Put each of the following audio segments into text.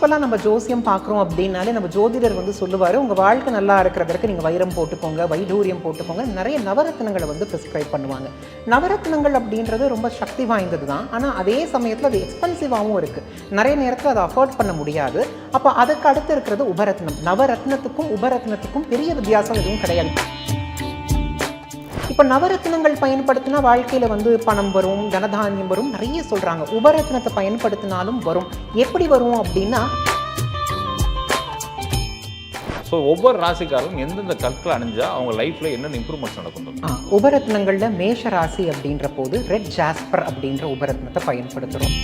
யூஸ்வலாக நம்ம ஜோசியம் பார்க்குறோம் அப்படின்னாலே நம்ம ஜோதிடர் வந்து சொல்லுவார் உங்கள் வாழ்க்கை நல்லா இருக்கிறதற்கு நீங்கள் வைரம் போட்டுக்கோங்க வைடூரியம் போட்டுக்கோங்க. நிறைய நவரத்னங்களை வந்து ப்ரிஸ்கிரைப் பண்ணுவாங்க. நவரத்னங்கள் அப்படின்றது ரொம்ப சக்தி வாய்ந்தது தான். ஆனால் அதே சமயத்தில் அது எக்ஸ்பென்சிவாகவும் இருக்குது நிறைய நேரத்தில் அதை அஃபோர்ட் பண்ண முடியாது. அப்போ அதுக்கு அடுத்து இருக்கிறது உபரத்னம். நவரத்னத்துக்கும் உபரத்னத்துக்கும் பெரிய வித்தியாசம் எதுவும் கிடையாது. இப்போ நவரத்னங்கள் பயன்படுத்தினா வாழ்க்கையில் வந்து பணம் வரும் தனதானியம் வரும் நிறைய சொல்கிறாங்க உபரத்னத்தை பயன்படுத்தினாலும் வரும். எப்படி வரும் அப்படின்னா ஸோ ஒவ்வொரு ராசிக்காரரும் எந்தெந்த கற்களை அணிஞ்சா அவங்க லைஃப்ல என்னென்ன இம்ப்ரூவ்மெண்ட்ஸ் நடக்கும் உபரத்னங்களில் மேஷ ராசி அப்படின்ற போது ரெட் ஜாஸ்பர் அப்படின்ற உபரத்னத்தை பயன்படுத்துகிறோம்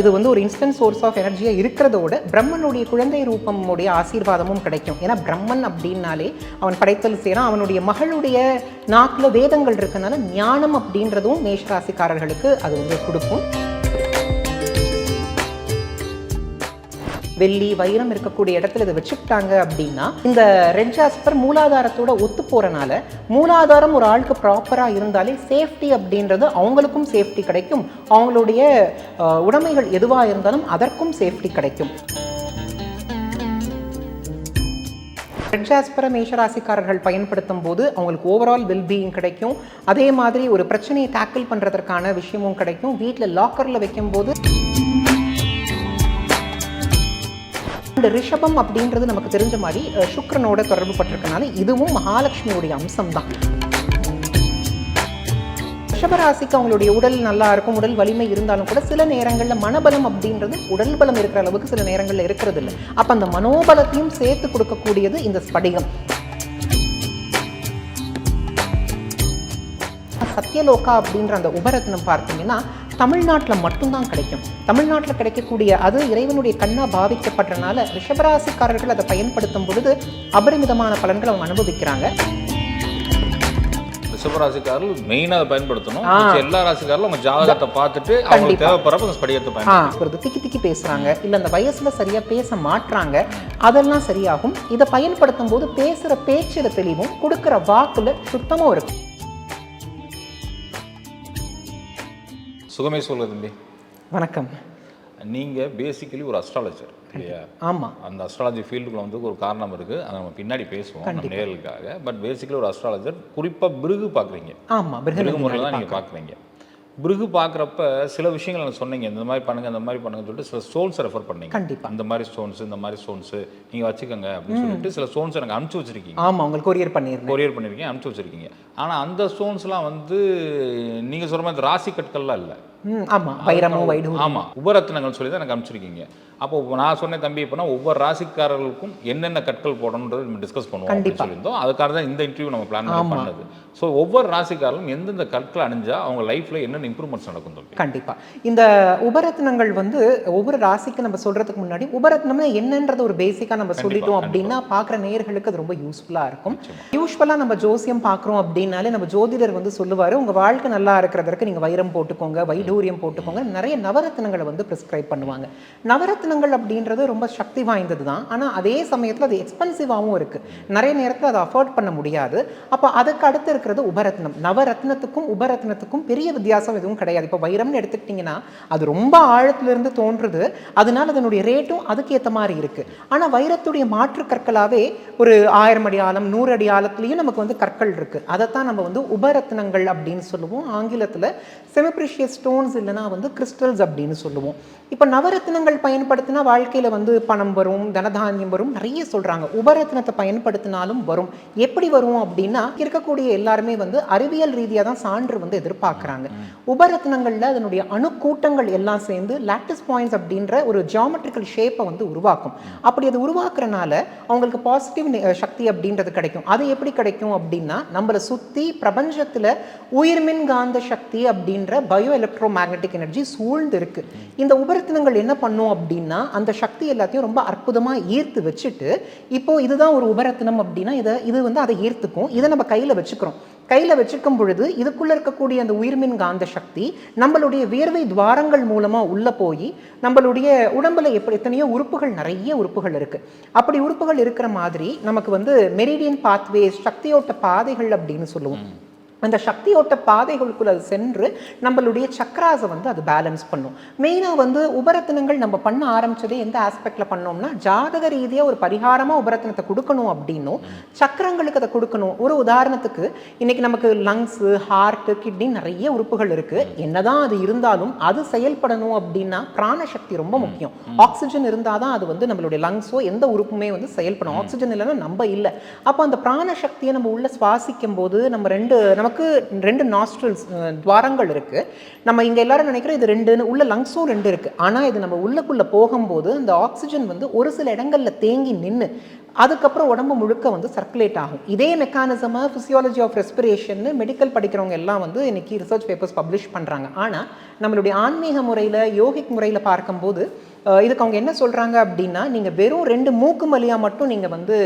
இது வந்து ஒரு இன்ஸ்டன்ட் சோர்ஸ் ஆஃப் எனர்ஜியாக இருக்கிறதோட பிரம்மனுடைய குழந்தை ரூபமுடைய ஆசீர்வாதமும் கிடைக்கும். ஏன்னா பிரம்மன் அப்படின்னாலே அவன் படைத்தல் செய்கிறான் அவனுடைய மகளுடைய நாக்கில் வேதங்கள் இருக்கனால ஞானம் அப்படின்றதும் மேஷராசிக்காரர்களுக்கு அது வந்து கொடுக்கும். வெள்ளி வைரம் இருக்கக்கூடிய இடத்துல இதை வச்சுக்கிட்டாங்க அப்படின்னா இந்த ரெட் ஜாஸ்பர் மூலாதாரத்தோட ஒத்து போறனால மூலாதாரம் ஒரு ஆளுக்கு ப்ராப்பரா இருந்தாலே சேஃப்டி அப்படின்றது அவங்களுக்கும் சேஃப்டி கிடைக்கும். அவங்களுடைய உடைமைகள் எதுவா இருந்தாலும் அதற்கும் சேஃப்டி கிடைக்கும். ரெட் ஜாஸ்பரை மேஷராசிக்காரர்கள் பயன்படுத்தும் போது அவங்களுக்கு ஓவரால் வெல்பீயிங் கிடைக்கும். அதே மாதிரி ஒரு பிரச்சனையை டேக்கிள் பண்ணுறதற்கான விஷயமும் கிடைக்கும். வீட்டில் லாக்கரில் வைக்கும்போது இந்த ரிஷபம் அப்படின்றது நமக்கு தெரிஞ்ச மாதிரி சுக்கரனோட தொடர்பு பட்டிருக்கனால இதுவும் மகாலட்சுமியுடைய அம்சம்தான். ரிஷபராசிக்கு அவங்களுடைய உடல் நல்லா இருக்கும் உடல் வலிமை இருந்தாலும் கூட சில நேரங்களில் மனபலம் அப்படின்றது உடல் பலம் இருக்கிற அளவுக்கு சில நேரங்களில் இருக்கிறது இல்லை அப்போ அந்த மனோபலத்தையும் சேர்த்து கொடுக்கக்கூடியது இந்த ஸ்படிகம். சத்யலோகா அப்படின்ற அந்த உபரத்னம் பார்த்தீங்கன்னா தமிழ்நாட்டில் மட்டும்தான் கிடைக்கும். தமிழ்நாட்டில் கிடைக்கக்கூடிய அது இறைவனுடைய கண்ணா பாவிக்கப்பட்டனால ரிஷபராசிக்காரர்கள் அதை பயன்படுத்தும் பொழுது அபரிமிதமான பலன்களை அவங்க அனுபவிக்கிறாங்க. ரிஷபராசிக்காரர்கள் மெயினாக அதை பயன்படுத்தணும். எல்லா ராசிக்காரர்களும் அவங்க ஜாதகத்தை பார்த்துட்டு அவங்களுக்கு. தேவைப்படுறப்ப அந்த பயன்படுத்தணும். ஒரு திக்கி திக்கி பேசுறாங்க. இல்ல அந்த வயசுல சரியா பேச மாட்றாங்க. அதெல்லாம் சரியாகும். இதை பயன்படுத்தும் போது பேசுற பேச்சுல தெளிவும் கொடுக்கிற வாக்குல சுத்தமும் இருக்கும். சுகமே சொல்லுது தம்பி. வணக்கம். நீங்க பேசிக்கலி ஒரு அஸ்ட்ராலஜர் இல்லையா? ஆமா. அந்த அஸ்ட்ராலஜி ஃபீல்டுக்குள்ள வந்து ஒரு காரணம் இருக்கு. அதை நம்ம பின்னாடி பேசுவோம் நம்ம நேர்களுக்காக. பட் பேசிக்கலி ஒரு அஸ்ட்ராலஜர் குறிப்பா பிருகு பார்க்குறீங்க. ஆமா பிருகு முறையில் தான் நீங்கள் பார்க்குறீங்க. பிருகு பார்க்குறப்ப சில விஷயங்கள் எனக்கு சொன்னீங்க. இந்த மாதிரி பண்ணுங்க இந்த மாதிரி பண்ணுங்கன்னு சொல்லிட்டு சில ஸ்டோன்ஸ் ரெஃபர் பண்ணீங்க. கண்டிப்பா. இந்த மாதிரி ஸ்டோன்ஸ் இந்த மாதிரி ஸ்டோன்ஸ் நீங்க வச்சுக்கோங்க அப்படின்னு சொல்லிட்டு சில ஸ்டோன்ஸ் எனக்கு அனுப்பிச்சு வச்சிருக்கீங்க. ஆமா உங்களுக்கு கொரியர் பண்ணிருந்தேன் கொரியர் பண்ணிருக்கீங்க அனுப்பிச்சு வச்சிருக்கீங்க. ஆனா அந்த ஸ்டோன்ஸ்லாம் வந்து நீங்க சொல்ற மாதிரி ராசி கற்கள்லாம் இல்லை. ம் ஆமா வைரமோ வைடூ ஆமா உபரத்னங்கள் சொல்லி தான் எனக்கு அனுப்பிச்சிருக்கீங்க. அப்போ நான் சொன்ன தம்பி இப்போனா ஒவ்வொரு ராசிக்காரர்களுக்கும் என்னென்ன கற்கள் போடணுன்றது நம்ம டிஸ்கஸ் பண்ணுவோம். சொல்லியிருந்தோம். அதுக்காக தான் இந்த இன்டர்வியூ நம்ம பிளான் பண்ணி பண்ணது. ஸோ ஒவ்வொரு ராசிக்காரர்களும் எந்தெந்த கற்களை அணிஞ்சா அவங்க லைஃப்ல என்னென்ன இம்ப்ரூவ்மெண்ட்ஸ் நடக்கும் தம்பி கண்டிப்பா. இந்த உபரத்னங்கள் வந்து ஒவ்வொரு ராசிக்கு நம்ம சொல்றதுக்கு முன்னாடி உபரத்னம்னா என்னன்றது ஒரு பேசிக்கா நம்ம சொல்லிட்டோம் அப்படின்னா பார்க்குற நேயர்களுக்கு அது ரொம்ப யூஸ்ஃபுல்லா இருக்கும். யூஸ்வலா நம்ம ஜோசியம் பார்க்குறோம் அப்படின்னாலே நம்ம ஜோதிடர் வந்து சொல்லுவாரு உங்க வாழ்க்கை நல்லா இருக்கிறதற்கு நீங்க வைரம் போட்டுக்கோங்க வைடூரியம் போட்டுக்கோங்க. நிறைய நவரத்னங்களை வந்து ப்ரிஸ்கிரைப் பண்ணுவாங்க. நவரத்னங்கள் அப்படின்றது ரொம்ப சக்தி வாய்ந்தது தான். ஆனால் அதே சமயத்தில் அது எக்ஸ்பென்சிவாகவும் இருக்குது நிறைய நேரத்தில் அதை அஃபோர்ட் பண்ண முடியாது. அப்போ அதுக்கு அடுத்து இருக்கிறது உபரத்னம். நவரத்னத்துக்கும் உபரத்னத்துக்கும் பெரிய வித்தியாசம் எதுவும் கிடையாது. இப்போ வைரம்னு எடுத்துக்கிட்டிங்கன்னா அது ரொம்ப ஆழத்துல இருந்து தோன்றுது. அதனால அதனுடைய ரேட்டும் அதுக்கேற்ற மாதிரி இருக்குது ஆனால் வைரத்துடைய மாற்று கற்களாகவே ஒரு ஆயிரம் அடி ஆழம் நூறு அடி ஆழத்துலேயும் நமக்கு வந்து கற்கள் இருக்குது அதைத்தான் நம்ம வந்து உபரத்னங்கள் அப்படின்னு சொல்லுவோம். ஆங்கிலத்தில் செமிப்ரிஷியஸ் ஸ்டோன்ஸ் இல்லைனா வந்து கிறிஸ்டல்ஸ் அப்படின்னு சொல்லுவோம். இப்போ நவரத்னங்கள் பயன்படுத்தினா வாழ்க்கையில வந்து பணம் வரும் தனதானியம் வரும் நிறைய சொல்றாங்க. உபரத்னத்தை பயன்படுத்தினாலும் வரும். எப்படி வரும் அப்படின்னா இருக்கக்கூடிய எல்லாருமே வந்து அறிவியல் ரீதியாக தான் சான்று வந்து எதிர்பார்க்குறாங்க. உபரத்னங்கள்ல அதனுடைய அணுக்கூட்டங்கள் எல்லாம் சேர்ந்து லாட்டிஸ் பாயிண்ட்ஸ் அப்படின்ற ஒரு ஜியாமெட்ரிக்கல் ஷேப்பை வந்து உருவாக்கும். அப்படி அது உருவாக்குறனால அவங்களுக்கு பாசிட்டிவ் சக்தி அப்படின்றது கிடைக்கும். அது எப்படி கிடைக்கும் அப்படின்னா நம்மளை சுத்தி பிரபஞ்சத்துல உயிர்மின் காந்த சக்தி அப்படின்ற பயோ எலக்ட்ரோ மேக்னெட்டிக் எனர்ஜி சூழ்ந்து இருக்கு இந்த உபரத்தினங்கள் என்ன பண்ணும் அப்படின்னா அந்த சக்தி எல்லாத்தையும் ரொம்ப அற்புதமாக ஈர்த்து வச்சுட்டு இப்போ இதுதான் ஒரு உபரத்தினம் அப்படின்னா இதை இது வந்து அதை ஈர்த்துக்கும். இதை நம்ம கையில் வச்சுக்கிறோம். கையில் வச்சுக்கும் பொழுது இதுக்குள்ளே இருக்கக்கூடிய அந்த உயிர்மின் காந்த சக்தி நம்மளுடைய வியர்வை துவாரங்கள் மூலமாக உள்ள போய் நம்மளுடைய உடம்புல எப்படி எத்தனையோ உறுப்புகள் நிறைய உறுப்புகள் இருக்கு. அப்படி உறுப்புகள் இருக்கிற மாதிரி நமக்கு வந்து மெரிடியன் பாத்வேஸ் சக்தியோட்ட பாதைகள் அப்படின்னு சொல்லுவோம். அந்த சக்தியோட்ட பாதைகளுக்குள்ள அது சென்று நம்மளுடைய சக்கராஸை வந்து அது பேலன்ஸ் பண்ணும். மெயினாக வந்து உபரத்தினங்கள் நம்ம பண்ண ஆரம்பிச்சதே எந்த ஆஸ்பெக்ட்ல பண்ணோம்னா ஜாதக ரீதியாக ஒரு பரிகாரமா உபரத்தினத்தை கொடுக்கணும் அப்படின்னும் சக்கரங்களுக்கு அதை கொடுக்கணும். ஒரு உதாரணத்துக்கு இன்னைக்கு நமக்கு லங்ஸு ஹார்ட்டு கிட்னி நிறைய உறுப்புகள் இருக்கு. என்னதான் அது இருந்தாலும் அது செயல்படணும் அப்படின்னா பிராணசக்தி ரொம்ப முக்கியம். ஆக்சிஜன் இருந்தால் தான் அது வந்து நம்மளுடைய லங்ஸோ எந்த உறுப்புமே வந்து செயல்படும் ஆக்சிஜன் இல்லைன்னா நம்ம இல்லை. அப்போ அந்த பிராணசக்தியை நம்ம உள்ள சுவாசிக்கும் போது நம்ம ரெண்டு நமக்கு ரெண்டு நாஸ்ட்ரல்ஸ் துவாரங்கள் இருக்குது நம்ம இங்கே எல்லாரும் நினைக்கிறோம் இது ரெண்டுன்னு உள்ள லங்ஸும் ரெண்டு இருக்குது ஆனால் இது நம்ம உள்ளக்குள்ளே போகும்போது அந்த ஆக்சிஜன் வந்து ஒரு சில இடங்கள்ல தேங்கி நின்று அதுக்கப்புறம் உடம்பு முழுக்க வந்து சர்க்குலேட் ஆகும். இதே மெக்கானிசமாக ஃபிசியாலஜி ஆஃப் ரெஸ்பிரேஷன் மெடிக்கல் படிக்கிறவங்க எல்லாம் வந்து இன்றைக்கி ரிசர்ச் பேப்பர்ஸ் பப்ளிஷ் பண்ணுறாங்க ஆனால் நம்மளுடைய ஆன்மீக முறையில் யோகிக் முறையில் பார்க்கும்போது இதுக்கு அவங்க என்ன சொல்கிறாங்க அப்படின்னா நீங்கள் வெறும் ரெண்டு மூக்கு மலியாக மட்டும் நீங்கள் வந்து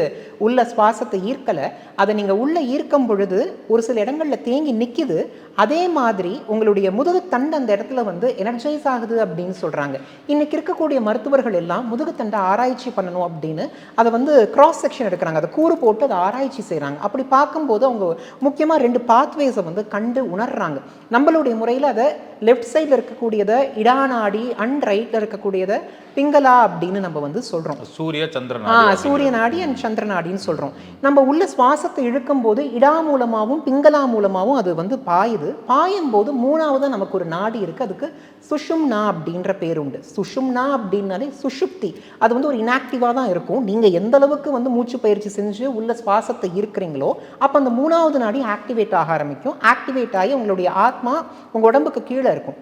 உள்ள சுவாசத்தை ஈர்க்கலை. அதை நீங்கள் உள்ளே ஈர்க்கும் பொழுது ஒரு சில இடங்களில் தேங்கி நிற்கிது அதே மாதிரி உங்களுடைய முதுகு தண்டு அந்த இடத்துல வந்து எனர்ஜைஸ் ஆகுது அப்படின்னு சொல்கிறாங்க இன்றைக்கி இருக்கக்கூடிய மருத்துவர்கள் எல்லாம் முதுகு தண்டை ஆராய்ச்சி பண்ணணும் அப்படின்னு அதை வந்து கிராஸ் செக்ஷன் எடுக்கிறாங்க. அதை கூறு போட்டு அதை ஆராய்ச்சி செய்கிறாங்க அப்படி பார்க்கும்போது அவங்க முக்கியமாக ரெண்டு பாத்வேஸை வந்து கண்டு உணர்றாங்க. நம்மளுடைய முறையில் அதை லெஃப்ட் சைடில் இருக்கக்கூடியதை இடாநாடி அண்ட் ரைட்டில் இருக்கக்கூடியதை பிங்களா அப்படின்னு நம்ம வந்து சொல்கிறோம் சூரிய சந்திரன் ஆ சூரிய நாடி அண்ட் சந்திர நாடின்னு சொல்றோம். நம்ம உள்ள சுவாசத்தை இழுக்கும் போது இடா மூலமாகவும் பிங்களா மூலமாகவும் அது வந்து பாயுது. பாயும் போது மூணாவது நமக்கு ஒரு நாடி இருக்கு. அதுக்கு சுஷும்னா அப்படின்ற பேர் உண்டு. சுஷும்னா அப்படின்னாலே சுஷுப்தி. அது வந்து ஒரு இனாக்டிவாக தான் இருக்கும். நீங்க எந்த அளவுக்கு வந்து மூச்சு பயிற்சி செஞ்சு உள்ள சுவாசத்தை இருக்கிறீங்களோ அப்போ அந்த மூணாவது நாடி ஆக்டிவேட் ஆக ஆரம்பிக்கும். ஆக்டிவேட் ஆகி உங்களுடைய ஆத்மா உங்க உடம்புக்கு கீழே இருக்கும்.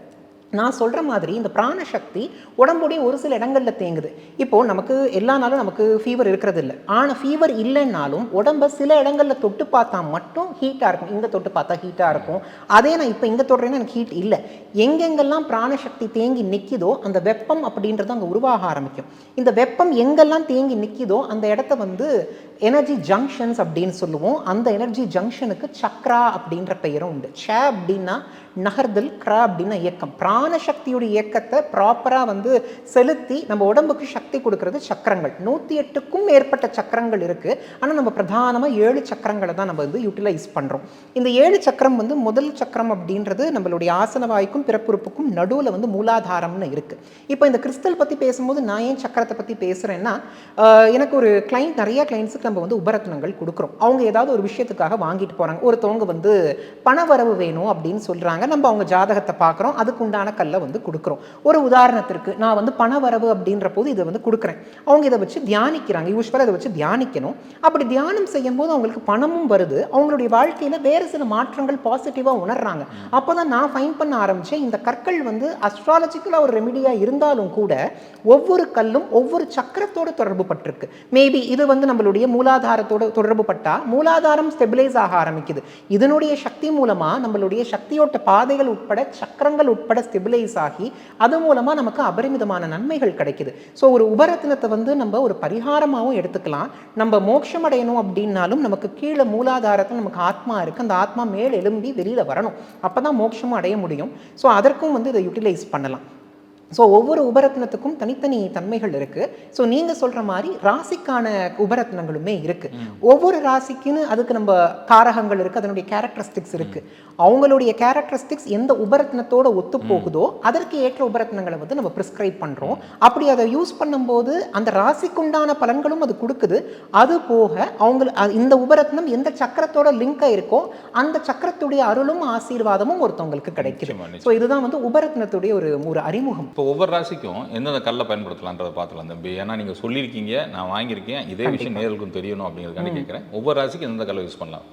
நான் சொல்கிற மாதிரி இந்த பிராணசக்தி உடம்புடைய ஒரு சில இடங்களில் தேங்குது. இப்போது நமக்கு எல்லா நாளும் நமக்கு ஃபீவர் இருக்கிறது இல்லை ஆனால் ஃபீவர் இல்லைன்னாலும் உடம்பை சில இடங்களில் தொட்டு பார்த்தா மட்டும் ஹீட்டாக இருக்கும். இங்கே தொட்டு பார்த்தா ஹீட்டாக இருக்கும். அதே நான் இப்போ இங்கே தொடுறேன்னா எனக்கு ஹீட் இல்லை. எங்கெங்கெல்லாம் பிராணசக்தி தேங்கி நிற்கிதோ அந்த வெப்பம் அப்படின்றது அங்கே உருவாக ஆரம்பிக்கும். இந்த வெப்பம் எங்கெல்லாம் தேங்கி நிற்கிதோ அந்த இடத்த வந்து எனர்ஜி ஜங்ஷன்ஸ் அப்படின்னு சொல்லுவோம். அந்த எனர்ஜி ஜங்ஷனுக்கு சக்ரா அப்படின்ற பெயரும் உண்டு. ச அப்படின்னா நகர்தல் க்ரா அப்படின்னா இயக்கம். பிராணசக்தியோட இயக்கத்தை ப்ராப்பராக வந்து செலுத்தி நம்ம உடம்புக்கு சக்தி கொடுக்கறது சக்கரங்கள். நூற்றி எட்டுக்கும் மேற்பட்ட சக்கரங்கள் இருக்கு. ஆனால் நம்ம பிரதானமாக ஏழு சக்கரங்களை தான் நம்ம வந்து யூட்டிலைஸ் பண்ணுறோம் இந்த ஏழு சக்கரம் வந்து முதல் சக்கரம் அப்படின்றது நம்மளுடைய ஆசன வாய்க்கும் பிறப்புறுப்புக்கும் நடுவில் வந்து மூலாதாரம்னு இருக்கு. இப்போ இந்த கிறிஸ்டல் பற்றி பேசும்போது நான் ஏன் சக்கரத்தை பற்றி பேசுகிறேன்னா எனக்கு ஒரு கிளைண்ட் நிறைய கிளைண்ட்ஸுக்கு நம்ம வந்து உபரத்னங்கள் கொடுக்குறோம். அவங்க ஏதாவது ஒரு விஷயத்துக்காக வாங்கிட்டு போகிறாங்க ஒருத்தவங்க வந்து பணவரவு வேணும் அப்படின்னு சொல்கிறாங்க நம்ம அவங்க ஜாதகத்தை பார்க்குறோம். அதுக்கு உண்டான கல்லை வந்து கொடுக்குறோம். ஒரு உதாரணத்திற்கு நான் வந்து பண வரவு அப்படின்ற போது இதை வந்து கொடுக்குறேன். அவங்க இதை வச்சு தியானிக்கிறாங்க. யூஸ்வலாக இதை வச்சு தியானிக்கணும். அப்படி தியானம் செய்யும் போது அவங்களுக்கு பணமும் வருது. அவங்களுடைய வாழ்க்கையில் வேறு சில மாற்றங்கள் பாசிட்டிவாக உணர்றாங்க. அப்போ தான் நான் ஃபைன் பண்ண ஆரம்பித்தேன் இந்த கற்கள் வந்து அஸ்ட்ராலஜிக்கலாக ஒரு ரெமிடியாக இருந்தாலும் கூட ஒவ்வொரு கல்லும் ஒவ்வொரு சக்கரத்தோடு தொடர்பு பட்டிருக்கு. மேபி இது வந்து நம்மளுடைய மூலாதாரத்தோட தொடர்பு பட்டால் மூலாதாரம் ஸ்டெபிலைஸ் ஆக ஆரம்பிக்குது. இதனுடைய சக்தி மூலமா நம்மளுடைய சக்தியோட்ட பாதைகள் உட்பட சக்கரங்கள் உட்பட ஸ்டெபிலைஸ் ஆகி அது மூலமாக நமக்கு அபரிமிதமான நன்மைகள் கிடைக்குது. ஸோ ஒரு உபரத்தினத்தை வந்து நம்ம ஒரு பரிகாரமாகவும் எடுத்துக்கலாம். நம்ம மோட்சம் அடையணும் அப்படின்னாலும் நமக்கு கீழே மூலாதாரத்தில் நமக்கு ஆத்மா இருக்குது அந்த ஆத்மா மேல் எழும்பி வெளியில் வரணும். அப்போ தான் மோட்சமும் அடைய முடியும். ஸோ அதற்கும் வந்து இதை யூட்டிலைஸ் பண்ணலாம். ஸோ ஒவ்வொரு உபரத்னத்துக்கும் தனித்தனி தன்மைகள் இருக்கு. ஸோ நீங்க சொல்ற மாதிரி ராசிக்கான உபரத்னங்களுமே இருக்கு. ஒவ்வொரு ராசிக்குன்னு அதுக்கு நம்ம காரகங்கள் இருக்கு அதனுடைய கேரக்டரிஸ்டிக்ஸ் இருக்கு. அவங்களுடைய கேரக்டரிஸ்டிக்ஸ் எந்த உபரத்னத்தோட ஒத்து போகுதோ அதற்கு ஏற்ற உபரத்னங்களை வந்து நம்ம ப்ரிஸ்கிரைப் பண்றோம். அப்படி அதை யூஸ் பண்ணும்போது அந்த ராசிக்குண்டான பலன்களும் அது கொடுக்குது. அது போக அவங்க இந்த உபரத்னம் எந்த சக்கரத்தோட லிங்க் இருக்கோ அந்த சக்கரத்துடைய அருளும் ஆசீர்வாதமும் ஒருத்தவங்களுக்கு கிடைக்குது. ஸோ இதுதான் வந்து உபரத்னத்துடைய ஒரு ஒரு அறிமுகம். இப்போ ஒவ்வொரு ராசிக்கும் எந்தெந்த கல்லை பயன்படுத்தலான்றதை பார்த்துலாம் தம்பி. ஏன்னா நீங்கள் சொல்லியிருக்கீங்க நான் வாங்கியிருக்கேன் இதே விஷயம் நேர்களுக்கும் தெரியணும் அப்படிங்கிறதுக்காண்டி கேட்குறேன். ஒவ்வொரு ராசிக்கு எந்த கல்லை யூஸ் பண்ணலாம்?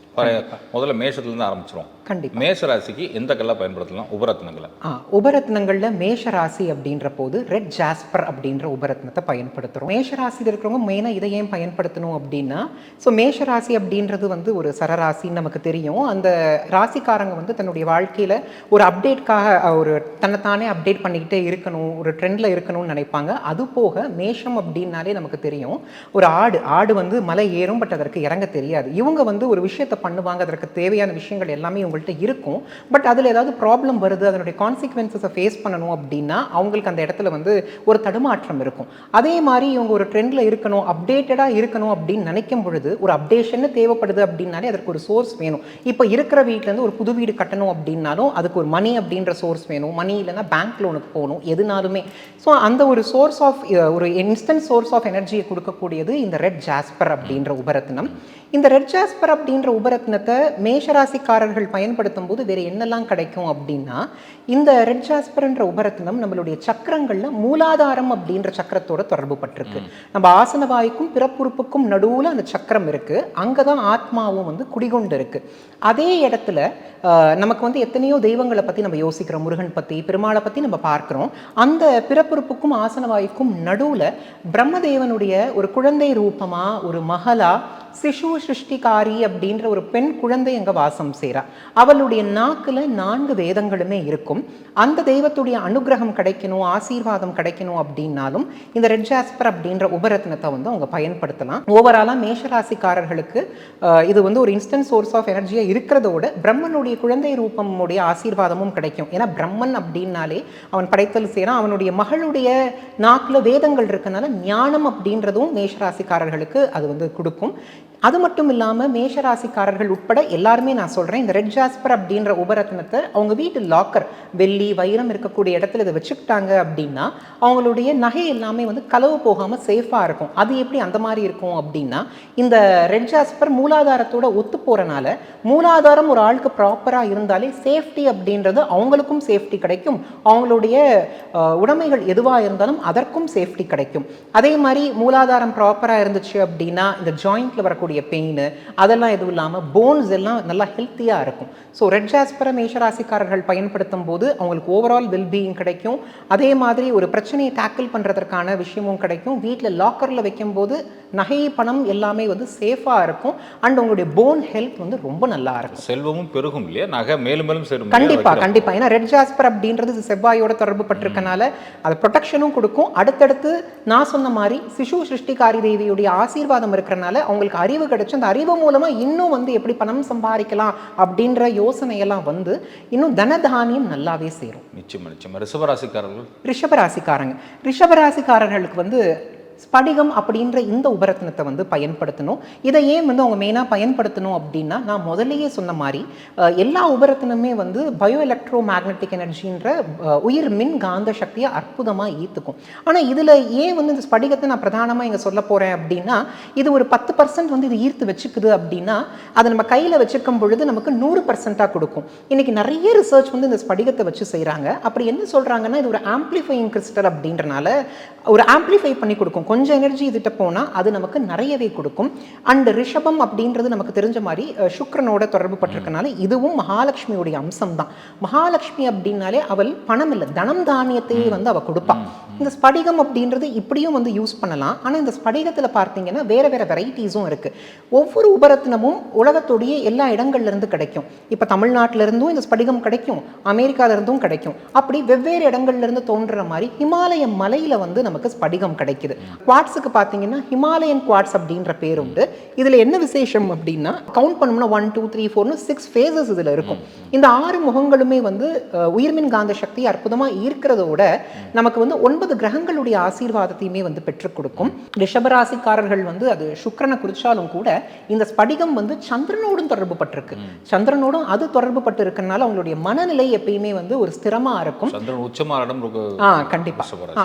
முதல்ல மேஷத்துலேருந்து ஆரம்பிச்சிரும். கண்டிப்பா. மேஷ ராசிக்கு எந்த கல்லை பயன்படுத்தலாம்? உபரத்னங்களை. ஆ உபரத்னங்கள்ல மேஷ ராசி அப்படின்ற போது ரெட் ஜாஸ்பர் அப்படின்ற உபரத்னத்தை பயன்படுத்துறோம். மேஷ ராசியில் இருக்கிறவங்க மெயினாக இதை ஏன் பயன்படுத்தணும் அப்படின்னா ஸோ மேஷ ராசி அப்படின்றது வந்து ஒரு சரராசின்னு நமக்கு தெரியும். அந்த ராசிக்காரங்க வந்து தன்னுடைய வாழ்க்கையில ஒரு அப்டேட்காக ஒரு தன்னைத்தானே அப்டேட் பண்ணிக்கிட்டே இருக்கணும். இருக்கணும் ஒரு ட்ரெண்டில் இருக்கணும்னு நினைப்பாங்க. அது போக மேஷம் அப்படின்னாலே நமக்கு தெரியும். ஒரு ஆடு ஆடு வந்து மலை ஏறும் பட் அதற்கு இறங்க தெரியாது. இவங்க வந்து ஒரு விஷயத்தை பண்ணுவாங்க அதற்கு தேவையான விஷயங்கள் எல்லாமே இவங்கள்ட்ட இருக்கும். பட் அதில் ஏதாவது ப்ராப்ளம் வருது அதனுடைய கான்சிக்வன்சஸை ஃபேஸ் பண்ணணும் அப்படின்னா அவங்களுக்கு அந்த இடத்துல வந்து ஒரு தடுமாற்றம் இருக்கும். அதே மாதிரி இவங்க ஒரு ட்ரெண்டில் இருக்கணும் அப்டேட்டடாக இருக்கணும் அப்படின்னு நினைக்கும் பொழுது ஒரு அப்டேஷன் தேவைப்படுது அப்படின்னாலே அதற்கு ஒரு சோர்ஸ் வேணும். இப்போ இருக்கிற வீட்டிலேருந்து ஒரு புது வீடு கட்டணும் அப்படின்னாலும் அதுக்கு ஒரு மணி அப்படின்ற சோர்ஸ் வேணும். மணி இல்லைன்னா பேங்க் லோனுக்கு போகணும். எதுனாலுமே. ஸோ அந்த ஒரு சோர்ஸ் ஆஃப் ஒரு இன்ஸ்டன்ட் சோர்ஸ் ஆஃப் எனர்ஜியை கொடுக்கக்கூடியது இந்த ரெட் ஜாஸ்பர் அப்படின்ற உபரத்னம் இந்த ரெட் ஜாஸ்பர் அப்படின்ற உபரத்னத்தை மேஷராசிக்காரர்கள் பயன்படுத்தும் போது வேறு என்னெல்லாம் கிடைக்கும் அப்படின்னா இந்த ரெட் ஜாஸ்பர்ன்ற உபரத்னம் நம்மளுடைய சக்கரங்கள்ல மூலாதாரம் அப்படின்ற சக்கரத்தோட தொடர்பு பட்டிருக்கு நம்ம ஆசன வாய்க்கும் பிறப்புறுப்புக்கும் நடுவுல அந்த சக்கரம் இருக்கு. அங்கதான் ஆத்மாவும் வந்து குடிகொண்டு இருக்கு அதே இடத்துல நமக்கு வந்து எத்தனையோ தெய்வங்களை பத்தி நம்ம யோசிக்கிறோம். முருகன் பத்தி பெருமாளை பத்தி நம்ம பார்க்கிறோம். அந்த பிறப்புறுப்புக்கும் ஆசனவாய்க்கும் நடுவில் நடுவுல பிரம்மதேவனுடைய ஒரு குழந்தை ரூபமா ஒரு மகளா சிசு சிருஷ்டிகாரி அப்படின்ற ஒரு பெண் குழந்தை அங்கே வாசம் செய்கிறா அவளுடைய நாக்குல நான்கு வேதங்களுமே இருக்கும். அந்த தெய்வத்துடைய அனுகிரகம் கிடைக்கணும் ஆசீர்வாதம் கிடைக்கணும் அப்படின்னாலும் இந்த ரெட் ஜாஸ்பர் அப்படின்ற உபரத்னத்தை வந்து அவங்க பயன்படுத்தலாம். ஓவராலாக மேஷராசிக்காரர்களுக்கு இது வந்து ஒரு இன்ஸ்டன்ட் சோர்ஸ் ஆஃப் எனர்ஜியா இருக்கிறதோட பிரம்மனுடைய குழந்தை ரூபமுடைய ஆசீர்வாதமும் கிடைக்கும். ஏன்னா பிரம்மன் அப்படின்னாலே அவன் படைத்தல் செய்கிறான் அவனுடைய மகளுடைய நாக்கில் வேதங்கள் இருக்கனால ஞானம் அப்படின்றதும் மேஷராசிக்காரர்களுக்கு அது வந்து கொடுக்கும். அது மட்டும் இல்லாமல் மேஷராசிக்காரர்கள் உட்பட எல்லாருமே நான் சொல்கிறேன் இந்த ரெட் ஜாஸ்பர் அப்படின்ற உபரத்னத்தை அவங்க வீட்டு லாக்கர் வெள்ளி வைரம் இருக்கக்கூடிய இடத்துல இதை வச்சுக்கிட்டாங்க அப்படின்னா அவங்களுடைய நகை எல்லாமே வந்து கலவு போகாமல் சேஃபாக இருக்கும். அது எப்படி அந்த மாதிரி இருக்கும் அப்படின்னா இந்த ரெட் ஜாஸ்பர் மூலாதாரத்தோட ஒத்து போகிறனால மூலாதாரம் ஒரு ஆளுக்கு ப்ராப்பராக இருந்தாலே சேஃப்டி அப்படின்றது அவங்களுக்கும் சேஃப்டி கிடைக்கும். அவங்களுடைய உடைமைகள் எதுவாக இருந்தாலும் அதற்கும் சேஃப்டி கிடைக்கும். அதே மாதிரி மூலாதாரம் ப்ராப்பராக இருந்துச்சு அப்படின்னா இந்த ஜாயிண்ட்ல வரக்கூடிய பெயின் அதெல்லாம் எதுவும் இல்லாம போன்ஸ் எல்லாம் நல்லா ஹெல்த்தியா இருக்கும். ஸோ ரெட் ஜாஸ்பரை மேஷராசிக்காரர்கள் பயன்படுத்தும் போது அவங்களுக்கு ஓவரால் வெல்பீயிங் கிடைக்கும். அதே மாதிரி ஒரு பிரச்சனையை டேக்கிள் பண்றதற்கான விஷயமும் கிடைக்கும். வீட்டில் லாக்கர்ல வைக்கும்போது நகை பணம் எல்லாமே வந்து சேஃபா இருக்கும். அண்ட் உங்களுடைய போன் ஹெல்த் வந்து ரொம்ப நல்லா இருக்கும். செல்வமும் பெருகும் இல்லையா? நகை மேலும் மேலும் சேரும் கண்டிப்பா கண்டிப்பா. ஏன்னா ரெட் ஜாஸ்பர் அப்படின்றது செவ்வாயோட தொடர்பு பட்டிருக்கனால அது ப்ரொடெக்ஷனும் கொடுக்கும். அடுத்தடுத்து நான் சொன்ன மாதிரி சிசு சிருஷ்டிகாரி தேவியுடைய ஆசீர்வாதம் இருக்கிறனால அவங்களுக்கு அறிவு கிடைச்சு அந்த அறிவு மூலமா இன்னும் வந்து எப்படி பணம் சம்பாதிக்கலாம் அப்படின்ற யோசனையெல்லாம் வந்து இன்னும் தனதானியம் நல்லாவே சேரும். நிச்சயமா நிச்சயமா. ரிஷபராசிக்காரர்கள்? ரிஷபராசிக்காரங்க. ரிஷபராசிக்காரர்களுக்கு வந்து ஸ்படிகம் அப்படின்ற இந்த உபரத்னத்தை வந்து பயன்படுத்தணும். இதை ஏன் வந்து அவங்க மெயினாக பயன்படுத்தணும் அப்படின்னா நான் முதலேயே சொன்ன மாதிரி எல்லா உபரத்தினுமே வந்து பயோ எலக்ட்ரோ மேக்னெட்டிக் எனர்ஜின்ற உயிர் மின் காந்த சக்தியை அற்புதமாக ஈர்த்துக்கும். ஆனால் இதில் ஏன் வந்து இந்த ஸ்படிகத்தை நான் பிரதானமாக இங்கே சொல்ல போகிறேன் அப்படின்னா இது ஒரு பத்து பர்சன்ட் வந்து இது ஈர்த்து வச்சுக்குது அப்படின்னா அதை நம்ம கையில் வச்சுக்கும் பொழுது நமக்கு நூறு பர்சன்ட்டாக கொடுக்கும். இன்றைக்கி நிறைய ரிசர்ச் வந்து இந்த ஸ்படிகத்தை வச்சு செய்கிறாங்க அப்படி என்ன சொல்கிறாங்கன்னா இது ஒரு ஆம்ப்ளிஃபையிங் கிறிஸ்டல் அப்படின்றனால ஒரு ஆம்ப்ளிஃபை பண்ணி கொடுக்கும். கொஞ்சம் எனர்ஜி இதுகிட்ட போனால் அது நமக்கு நிறையவே கொடுக்கும். அண்ட் ரிஷபம் அப்படின்றது நமக்கு தெரிஞ்ச மாதிரி சுக்கிரனோட தொடர்பு பட்டிருக்கனால இதுவும் மகாலட்சுமியுடைய அம்சம் தான் மகாலட்சுமி அப்படின்னாலே அவள் பணம் இல்லை தனம் தானியத்தையே வந்து அவள் கொடுப்பா. இந்த ஸ்படிகம் அப்படின்றது இப்படியும் வந்து யூஸ் பண்ணலாம். ஆனால் இந்த ஸ்படிகத்தில் பார்த்தீங்கன்னா வேற வேறு வெரைட்டிஸும் இருக்குது ஒவ்வொரு உபரத்தினமும் உலகத்துடைய எல்லா இடங்கள்லேருந்து கிடைக்கும். இப்போ தமிழ்நாட்டிலிருந்தும் இந்த ஸ்படிகம் கிடைக்கும். அமெரிக்கால இருந்தும் கிடைக்கும். அப்படி வெவ்வேறு இடங்கள்லேருந்து தோன்ற மாதிரி ஹிமாலய மலையில் வந்து நமக்கு ஸ்படிகம் கிடைக்குது. குவாட்ஸுக்கு பார்த்தீங்கன்னா ஹிமாலயன் குவாட்ஸ் அப்படின்ற பேர் உண்டு. இதில் என்ன விசேஷம் அப்படின்னா கவுண்ட் பண்ணோம்னா ஒன் டூ த்ரீ ஃபோர்னு சிக்ஸ் ஃபேஸஸ் இதில் இருக்கும். இந்த ஆறு முகங்களுமே வந்து உயிர்மின் காந்த சக்தி அற்புதமாக ஈர்க்கிறதோட நமக்கு வந்து ஒன்பது கிரகங்களுடைய ஆசீர்வாதத்தையுமே வந்து பெற்றுக் கொடுக்கும். ரிஷபராசிக்காரர்கள் வந்து அது சுக்கிரனை குறிச்சாலும் கூட இந்த ஸ்படிகம் வந்து சந்திரனோடும் தொடர்பு பட்டிருக்கு சந்திரனோடும் அது தொடர்பு பட்டு இருக்கறனால அவங்களுடைய மனநிலை எப்பயுமே வந்து ஒரு ஸ்திரமா இருக்கும். ஆ கண்டிப்பா.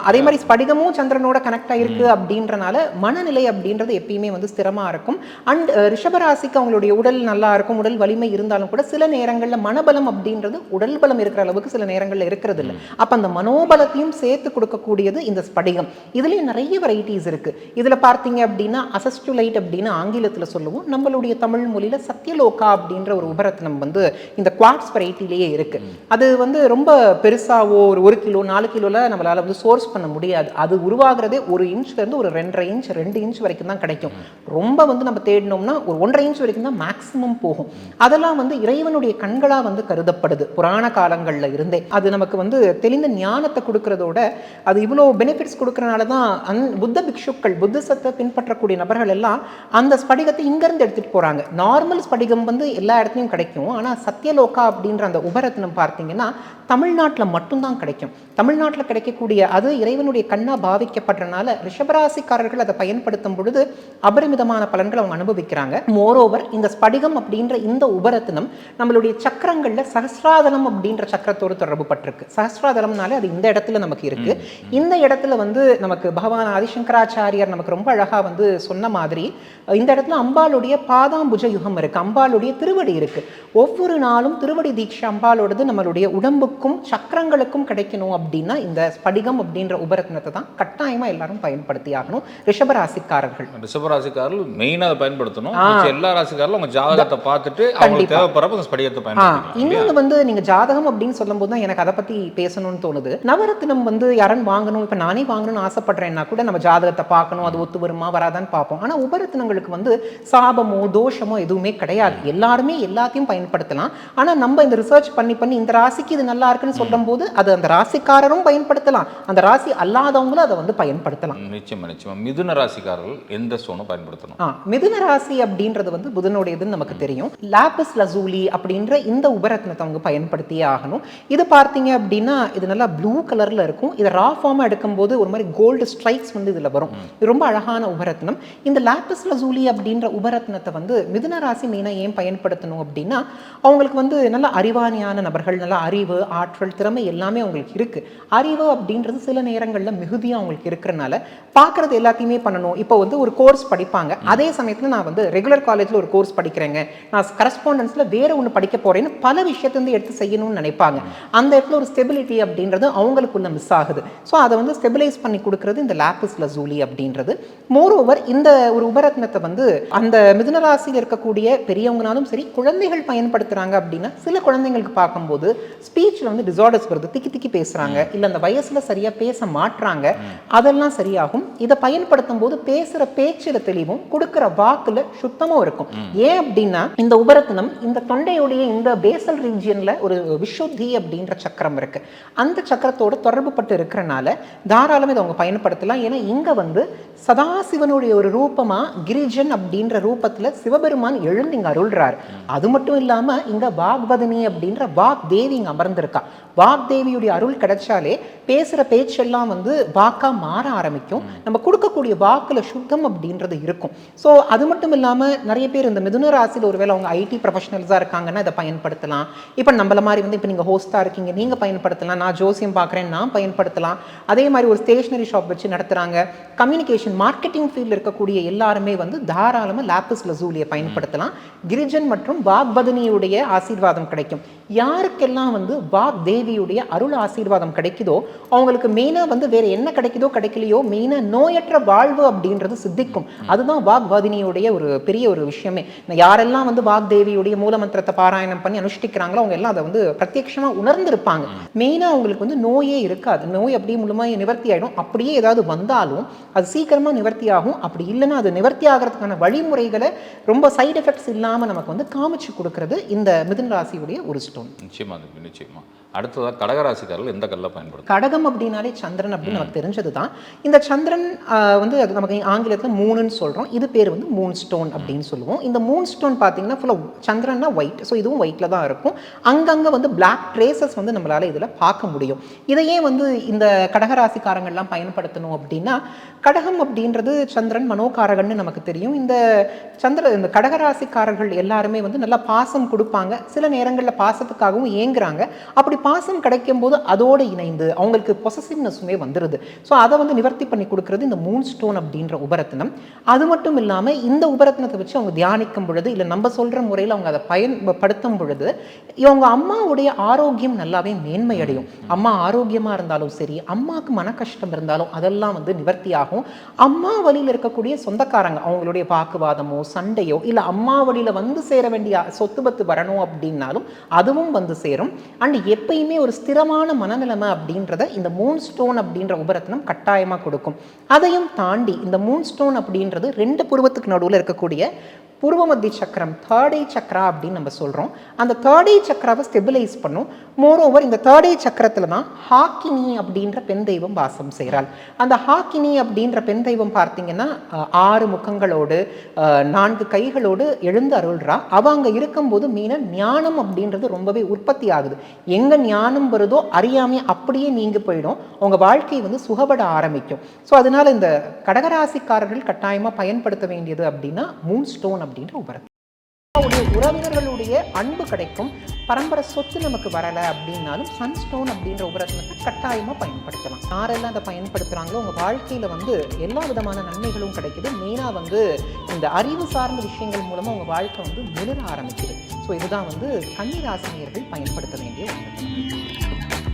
அதே மாதிரி ஸ்படிகமும் சந்திரனோட கனெக்ட் ஆயிருக்கு அப்படின்றனால மனநிலை அப்படின்றது எப்பயுமே வந்து ஸ்திரமா இருக்கும். அண்ட் ரிஷபராசிக்கு அவங்களுடைய உடல் நல்லா இருக்கும். உடல் வலிமை இருந்தாலும் கூட சில நேரங்கள்ல மனபலம் அப்படின்றது உடல் பலம் இருக்கிற அளவுக்கு சில நேரங்கள்ல இருக்கிறது இல்லை அப்ப அந்த மனோபலத்தையும் சேர்த்து கொடுக்கக்கூடிய கொடுக்கக்கூடியது இந்த ஸ்படிகம். இதுலேயும் நிறைய வெரைட்டிஸ் இருக்கு. இதில் பார்த்தீங்க அப்படின்னா அசஸ்டுலைட் அப்படின்னு ஆங்கிலத்தில் சொல்லுவோம். நம்மளுடைய தமிழ் மொழியில் சத்யலோகா அப்படின்ற ஒரு உபரத்னம் வந்து இந்த குவாட்ஸ் வெரைட்டிலேயே இருக்கு. அது வந்து ரொம்ப பெருசாவோ ஒரு ஒரு கிலோ நாலு கிலோவில் நம்மளால் வந்து சோர்ஸ் பண்ண முடியாது. அது உருவாகிறதே ஒரு இன்ச்லேருந்து ஒரு ரெண்டரை இன்ச் ரெண்டு இன்ச் வரைக்கும் தான் கிடைக்கும். ரொம்ப வந்து நம்ம தேடினோம்னா ஒரு ஒன்றரை இன்ச் வரைக்கும் தான் மேக்ஸிமம் போகும். அதெல்லாம் வந்து இறைவனுடைய கண்களாக வந்து கருதப்படுது. புராண காலங்களில் இருந்தே. அது நமக்கு வந்து தெளிந்த ஞானத்தை கொடுக்கறதோட அது இவ்வளோ பெனிஃபிட்ஸ் கொடுக்குறனால தான் அந் புத்த பிக்ஷுக்கள் புத்த சத்தை பின்பற்றக்கூடிய நபர்கள் எல்லாம் அந்த ஸ்படிகத்தை இங்கேருந்து எடுத்துகிட்டு போகிறாங்க நார்மல் ஸ்படிகம் வந்து எல்லா இடத்துலையும் கிடைக்கும். ஆனால் சத்யலோகா அப்படின்ற அந்த உபரத்னம் பார்த்தீங்கன்னா தமிழ்நாட்டில் மட்டும்தான் கிடைக்கும். தமிழ்நாட்டில் கிடைக்கக்கூடிய அது இறைவனுடைய கண்ணா பாவிக்கப்படுறனால ரிஷபராசிக்காரர்கள் அதை பயன்படுத்தும் பொழுது அபரிமிதமான பலன்கள் அவங்க அனுபவிக்கிறாங்க. மோரோவர் இந்த ஸ்படிகம் அப்படின்ற இந்த உபரத்னம் நம்மளுடைய சக்கரங்களில் சஹஸ்ராதலம் அப்படின்ற சக்கரத்தோடு தொடர்பு பட்டிருக்கு சஹஸ்ராதலம்னாலே அது இந்த இடத்துல நமக்கு இருக்கு. இந்த இடத்துல வந்து நமக்கு பகவான் ஆதிசங்கராச்சாரியார் நமக்கு ரொம்ப அழகா வந்து சொன்ன மாதிரி இந்த இடத்துல அம்பாளுடைய பாதாம்புஜ யுகம் இருக்கு. அம்பாளுடைய திருவடி இருக்கு. ஒவ்வொரு நாளும் திருவடி தீட்சை அம்பாலோடது நம்மளுடைய உடம்புக்கும் சக்கரங்களுக்கும் கிடைக்கணும் அப்படின்னா இந்த ஸ்படிகம் அப்படின்ற உபரத்னத்தை தான் கட்டாயமா எல்லாரும் பயன்படுத்தி ஆகணும். ரிஷபராசிக்காரர்கள். ரிஷபராசிக்காரர்கள் மெயினாக அதை பயன்படுத்தணும். எல்லா ராசிக்காரர்களும் அவங்க ஜாதகத்தை பார்த்துட்டு அவங்களுக்கு தேவைப்படுறப்ப அந்த ஸ்படிகத்தை ஆ, பயன்படுத்திக்கலாம் இன்னொன்று வந்து நீங்க ஜாதகம் அப்படின்னு சொல்லும்போது தான் எனக்கு அதை பத்தி பேசணும்னு தோணுது. நவரத்தினம் வந்து யாரும் வாங்கணும் இப்ப நானே வாங்கணும்னு ஆசைப்படுறேன்னா கூட நம்ம ஜாதகத்தை பார்க்கணும் அது ஒத்து வருமா வராதான்னு பார்ப்போம். ஆனா உபரத்தினங்களுக்கு வந்து சாபமோ தோஷமோ எதுவுமே கிடையாது. எல்லாருமே எல்லாத்தையும் பயன்படுத்தலாம். ஆனா நம்ம இந்த ரிசர்ச் பண்ணி பண்ணி இந்த ராசிக்கு இது நல்லா இருக்குன்னு சொல்லும் போது அது அந்த ராசிக்காரரும் பயன்படுத்தலாம். அந்த ராசி அல்லாதவங்களும் அதை வந்து பயன்படுத்தலாம். நிச்சயமா நிச்சயமா. மிதுன ராசிக்காரர்கள் எந்த ஸ்டோனை பயன்படுத்தணும்? ஆ மிதுன ராசி அப்படின்றது வந்து புதனுடையதுன்னு நமக்கு தெரியும். லாபிஸ் லசூலி அப்படின்ற இந்த உபரத்னத்தை அவங்க பயன்படுத்தியே ஆகணும். இது பார்த்தீங்க அப்படின்னா இது நல்லா ப்ளூ கலர்ல இருக்கும். இதை ரா ஃபார்மாக எடுக்கும்போது ஒரு மாதிரி கோல்டு ஸ்ட்ரைக்ஸ் வந்து இதுல வரும். இது ரொம்ப அழகான உபரத்னம். இந்த லாபிஸ் லசூலி அப்படின்ற உபரத்னத்தை வந்து மிதுன ராசி மெயினாக ஏன் பயன்படுத்தணும் அப்படின்னா அவங்களுக்கு வந்து நல்ல அறிவானியான நபர்கள் நல்ல அறிவு ஆற்றல் திறமை எல்லாமே அவங்களுக்கு இருக்கு. அறிவு அப்படின்றது சில நேரங்கள்ல மிகுதியா அவங்களுக்கு இருக்கிறனால பார்க்கறது எல்லாத்தையுமே பண்ணணும். இப்போ வந்து ஒரு கோர்ஸ் படிப்பாங்க. அதே சமயத்துல நான் வந்து ரெகுலர் காலேஜ்ல ஒரு கோர்ஸ் படிக்கிறேங்க. நான் கரஸ்பாண்டன்ஸ்ல வேற ஒன்று படிக்க போறேன்னு பல விஷயத்திலிருந்து எடுத்து செய்யணும்னு நினைப்பாங்க. அந்த இடத்துல ஒரு ஸ்டெபிலிட்டி அப்படின்றது அவங்களுக்குள்ள மிஸ் ஆகுது. ஸோ அதை வந்து ஸ்டெபிலைஸ் பண்ணி கொடுக்கறது இந்த லாப்பிஸ் லசூலி அப்படின்றது. மோர் ஓவர் இந்த ஒரு உபரத்னத்தை வந்து அந்த மிதுன ராசியில் இருக்கக்கூடிய பெரியவங்கனாலும் சரி குழந்தைகள் பயன்படுத்துறாங்க அப்படின்னா சில குழந்தைங்களுக்கு பார்க்கும்போது ஸ்பீச்ல வந்து டிசார்டர்ஸ் வருது திக்கி திக்கி பேசுறாங்க. இல்ல அந்த வயசுல சரியா பேச மாட்றாங்க. அதெல்லாம் சரியாகும். இதை பயன்படுத்தும் போது பேசுற பேச்சுல தெளிவும் கொடுக்கிற வாக்குல சுத்தமும் இருக்கும். ஏன் அப்படின்னா இந்த உபரத்னம் இந்த தொண்டையுடைய இந்த பேசல் ரீஜியன்ல ஒரு விஷுத்தி அப்படின்ற சக்கரம் இருக்கு. அந்த சக்கரத்தோட தொடர்பு பட்டு இருக்கிறனால தாராளமாக இதை அவங்க பயன்படுத்தலாம். ஏன்னா இங்க வந்து சதாசிவனுடைய ஒரு ரூபமா கிரிஜன் அப்படின்ற ரூபத்துல சிவபெருமான் எழுந்து இங்க அருள்றார். அது மட்டும் இல்லாம இங்க வாக்வதனி அப்படின்ற வாக் தேவி இங்க அமர்ந்திருக்கா. வாக் தேவியுடைய அருள் கிடைச்சாலே பேசுற பேச்செல்லாம் வந்து வாக்கா மாற ஆரம்பிக்கும். நம்ம கொடுக்கக்கூடிய வாக்குல சுத்தம் அப்படின்றது இருக்கும். ஸோ அது மட்டும் இல்லாம நிறைய பேர் இந்த மிதுன ராசியில் ஒருவேளை அவங்க ஐடி ப்ரொஃபஷனல்ஸாக இருக்காங்கன்னா இதை பயன்படுத்தலாம். இப்போ நம்மள மாதிரி வந்து இப்போ நீங்கள் ஹோஸ்ட்டாக இருக்கீங்க நீங்கள் பயன்படுத்தலாம். நான் ஜோசியம் பார்க்குறேன் நான் பயன்படுத்தலாம். அதே மாதிரி ஒரு ஸ்டேஷனரி ஷாப் வச்சு நடத்துகிறாங்க கம்யூனிகேஷன் மார்க்கெட்டிங் ஃபீல்டில் இருக்கக்கூடிய எல்லாருமே வந்து தாராளமாக லாப்பிஸ் லசூலியை பயன்படுத்தலாம். கிரிஜன் மற்றும் வாக்பதனியுடைய ஆசீர்வாதம் கிடைக்கும். யாருக்கெல்லாம் வந்து வாக் மனைவியுடைய அருள் ஆசீர்வாதம் கிடைக்குதோ அவங்களுக்கு மெயினாக வந்து வேற என்ன கிடைக்குதோ கிடைக்கலையோ மெயினாக நோயற்ற வாழ்வு அப்படின்றது சித்திக்கும். அதுதான் வாக்வாதினியுடைய ஒரு பெரிய ஒரு விஷயமே. யாரெல்லாம் வந்து வாக்தேவியுடைய மூலமந்திரத்தை பாராயணம் பண்ணி அனுஷ்டிக்கிறாங்களோ அவங்க எல்லாம் அதை வந்து பிரத்யட்சமாக உணர்ந்திருப்பாங்க. மெயினாக அவங்களுக்கு வந்து நோயே இருக்காது. நோய் அப்படியே முழுமையாக நிவர்த்தி ஆயிடும். அப்படியே ஏதாவது வந்தாலும் அது சீக்கிரமா நிவர்த்தி ஆகும். அப்படி இல்லைன்னா அது நிவர்த்தி ஆகிறதுக்கான வழிமுறைகளை ரொம்ப சைடு எஃபெக்ட்ஸ் இல்லாம நமக்கு வந்து காமிச்சு கொடுக்கறது இந்த மிதுன ராசியுடைய ஒரு ஸ்டோன். நிச்சயமா நிச்சயமாக நிச்சயமா அடுத்ததா கடகராசிக்காரர்கள் எந்த கல்லை பயன்படுத்தும்? கடகம் அப்படின்னாலே சந்திரன் அப்படின்னு நமக்கு தெரிஞ்சது தான் இந்த சந்திரன் வந்து அது நமக்கு ஆங்கிலத்தில் மூணுன்னு சொல்கிறோம் இது பேர் வந்து மூன் ஸ்டோன் அப்படின்னு சொல்லுவோம். இந்த மூன் ஸ்டோன் பார்த்தீங்கன்னா ஃபுல்லாக சந்திரன்னா ஒயிட் ஸோ இதுவும் ஒயிட்டில் தான் இருக்கும். அங்கங்கே வந்து பிளாக் ட்ரேசஸ் வந்து நம்மளால் இதில் பார்க்க முடியும். இதையே வந்து இந்த கடகராசிக்காரங்கள்லாம் பயன்படுத்தணும் அப்படின்னா கடகம் அப்படின்றது சந்திரன் மனோகாரகன்னு நமக்கு தெரியும். இந்த சந்திர இந்த கடகராசிக்காரர்கள் எல்லாருமே வந்து நல்லா பாசம் கொடுப்பாங்க. சில நேரங்களில் பாசத்துக்காகவும் ஏங்குறாங்க. அப்படி பாசம் கிடைக்கும் போது அதோடு இணைந்து அவங்களுக்கு பொசசிவ்னஸுமே வந்துடுது ஸோ அதை வந்து நிவர்த்தி பண்ணி கொடுக்கறது இந்த மூன் ஸ்டோன் அப்படின்ற உபரத்தினம். அது மட்டும் இல்லாமல் இந்த உபரத்னத்தை வச்சு அவங்க தியானிக்கும் பொழுது இல்லை நம்ம சொல்கிற முறையில் அவங்க அதை பயன்படுத்தும் பொழுது இவங்க அம்மாவுடைய ஆரோக்கியம் நல்லாவே மேன்மையடையும். அம்மா ஆரோக்கியமாக இருந்தாலும் சரி அம்மாவுக்கு மன கஷ்டம் இருந்தாலும் அதெல்லாம் வந்து நிவர்த்தியாகும். அம்மா வழியில் இருக்கக்கூடிய சொந்தக்காரங்க அவங்களுடைய வாக்குவாதமோ சண்டையோ இல்லை அம்மா வழியில் வந்து சேர வேண்டிய சொத்து பத்து வரணும் அப்படின்னாலும் அதுவும் வந்து சேரும். அண்ட் எப்போ எப்பயுமே ஒரு ஸ்திரமான மனநிலைமை அப்படின்றத இந்த மூன் ஸ்டோன் அப்படின்ற உபரத்தினம் கட்டாயமாக கொடுக்கும். அதையும் தாண்டி இந்த மூன் ஸ்டோன் அப்படின்றது ரெண்டு புருவத்துக்கு நடுவில் இருக்கக்கூடிய பூர்வமத்தி சக்கரம் தேர்ட் ஐ சக்கரா அப்படின்னு நம்ம சொல்கிறோம் அந்த தேர்ட் ஐ சக்கராவை ஸ்டெபிலைஸ் பண்ணும். மோரோவர் இந்த தேர்ட் சக்கரத்தில் தான் ஹாக்கினி அப்படின்ற பெண் தெய்வம் வாசம் செய்கிறாள். அந்த ஹாக்கினி அப்படின்ற பெண் தெய்வம் பார்த்தீங்கன்னா ஆறு முகங்களோடு நான்கு கைகளோடு எழுந்து அருள்றா. அவள் அங்கே இருக்கும்போது மீன ஞானம் அப்படின்றது ரொம்பவே உற்பத்தி ஆகுது. எங்கே ஞானம் வருதோ அறியாமையே அப்படியே நீங்கி போயிடும். உங்கள் வாழ்க்கை வந்து சுகப்பட ஆரம்பிக்கும். ஸோ அதனால் இந்த கடகராசிக்காரர்கள் கட்டாயமாக பயன்படுத்த வேண்டியது அப்படின்னா மூன் ஸ்டோன் அப்படின்ற உபரம் உறவினர்களுடைய அன்பு கிடைக்கும். பரம்பரை சொத்து நமக்கு வரலை அப்படின்னாலும் சன்ஸ்டோன் அப்படின்ற உபரத்னத்தை கட்டாயமாக பயன்படுத்தலாம். யாரெல்லாம் அதை பயன்படுத்துகிறாங்களோ உங்கள் வாழ்க்கையில் வந்து எல்லா விதமான நன்மைகளும் கிடைக்குது. மெயினாக வந்து இந்த அறிவு சார்ந்த விஷயங்கள் மூலமாக உங்கள் வாழ்க்கை வந்து முழுர ஆரம்பிக்குது. ஸோ இதுதான் வந்து கன்னிராசினியர்கள் பயன்படுத்த வேண்டிய ஒன்று.